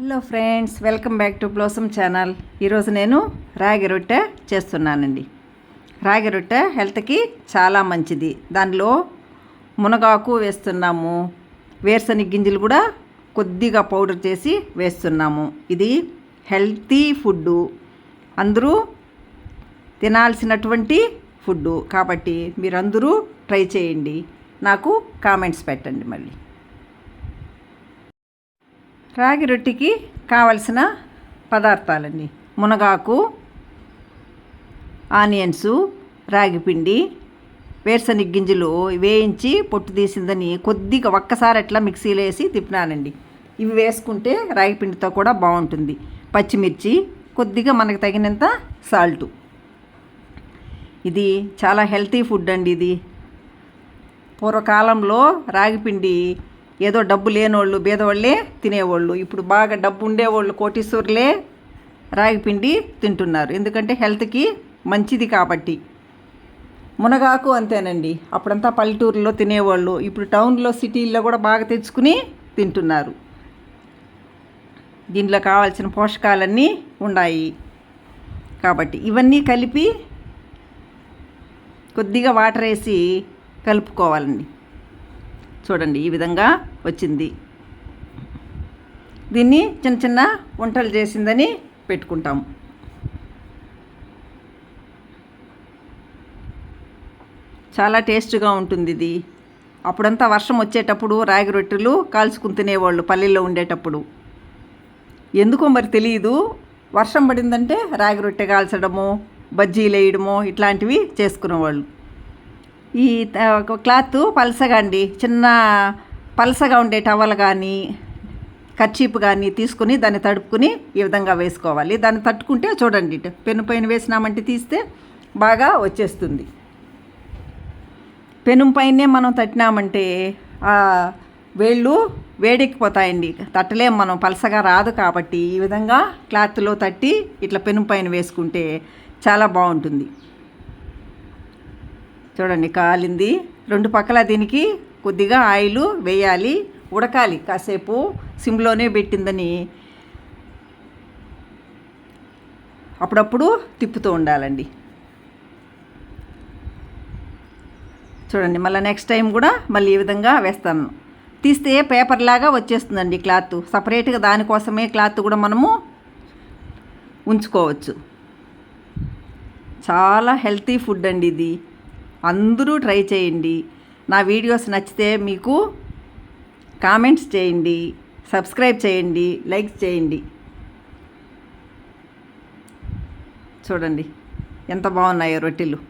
Hello friends welcome back to blossom channel. ఈరోజు నేను రాగి రొట్టె చేస్తున్నానండి. రాగి రొట్టె హెల్త్కి చాలా మంచిది. దానిలో మునగాకు వేస్తున్నాము. వేరుశనగ గింజలు కూడా కొద్దిగా పౌడర్ చేసి వేస్తున్నాము. ఇది హెల్తీ ఫుడ్డు. అందరూ తినాల్సినటువంటి ఫుడ్డు. కాబట్టి మీరందరూ ట్రై చేయండి. నాకు కామెంట్స్ పెట్టండి మళ్ళీ. రాగి రొట్టెకి కావలసిన పదార్థాలండి. మునగాకు ఆనియన్స్ రాగిపిండి వేరుశనగ గింజలు వేయించి పొట్టు తీసిందని కొద్దిగా ఒక్కసారి అట్లా మిక్సీలో వేసి తిప్పినానండి. ఇవి వేసుకుంటే రాగి పిండితో కూడా బాగుంటుంది. పచ్చిమిర్చి కొద్దిగా మనకు తగినంత సాల్టు. ఇది చాలా హెల్తీ ఫుడ్ అండి ఇది. పూర్వకాలంలో రాగిపిండి ఏదో డబ్బు లేనోళ్ళు బీదవాళ్ళే తినేవాళ్ళు. ఇప్పుడు బాగా డబ్బు ఉండేవాళ్ళు కోటీశ్వరులే రాగిపిండి తింటున్నారు. ఎందుకంటే హెల్త్కి మంచిది కాబట్టి. మునగాకు అంతేనండి. అప్పుడంతా పల్లెటూరులో తినేవాళ్ళు. ఇప్పుడు టౌన్లో సిటీల్లో కూడా బాగా తెచ్చుకుని తింటున్నారు. దీనిలో కావాల్సిన పోషకాలన్నీ ఉన్నాయి కాబట్టి. ఇవన్నీ కలిపి కొద్దిగా వాటర్ వేసి కలుపుకోవాలండి. చూడండి ఈ విధంగా వచ్చింది. దీన్ని చిన్న చిన్న వంటలు చేసిందని పెట్టుకుంటాము చాలా టేస్ట్గా ఉంటుంది ఇది. అప్పుడంతా వర్షం వచ్చేటప్పుడు రాగి రొట్టెలు కాల్చుకుని తినేవాళ్ళు పల్లెల్లో ఉండేటప్పుడు. ఎందుకో మరి తెలియదు వర్షం పడిందంటే రాగి రొట్టె కాల్చడము బజ్జీలు వేయడము ఇట్లాంటివి చేసుకునేవాళ్ళు. ఈ త- క్లాత్ పలసగా అండి. చిన్న పలసగా ఉండే టవల్ కానీ కర్చీప్ కానీ తీసుకుని దాన్ని తడుపుకుని ఈ విధంగా వేసుకోవాలి. దాన్ని తట్టుకుంటే చూడండి ఇటు పెను పైన వేసినామంటే తీస్తే బాగా వచ్చేస్తుంది. పెను పైనే మనం తట్టినామంటే వేళ్ళు వేడెక్కిపోతాయండి. తట్టలేం మనం పలసగా రాదు కాబట్టి ఈ విధంగా క్లాత్లో తట్టి ఇట్లా పెను పైన వేసుకుంటే చాలా బాగుంటుంది. చూడండి కాలింది. రెండు పక్కల దీనికి కొద్దిగా ఆయిల్ వేయాలి. ఉడకాలి కాసేపు. సిమ్లోనే పెట్టిందని అప్పుడప్పుడు తిప్పుతూ ఉండాలండి. చూడండి మళ్ళీ నెక్స్ట్ టైం కూడా మళ్ళీ ఈ విధంగా వేస్తాను. తీస్తే పేపర్ లాగా వచ్చేస్తుందండి క్లాత్ సపరేట్గా దానికోసమే క్లాత్ కూడా మనము ఉంచుకోవచ్చు. చాలా హెల్తీ ఫుడ్ అండి ఇది. అందరూ ట్రై చేయండి. నా వీడియోస్ నచ్చితే మీకు కామెంట్స్ చేయండి. సబ్స్క్రైబ్ చేయండి. లైక్స్ చేయండి. చూడండి. ఎంత బాగున్నాయో రొట్టెలు.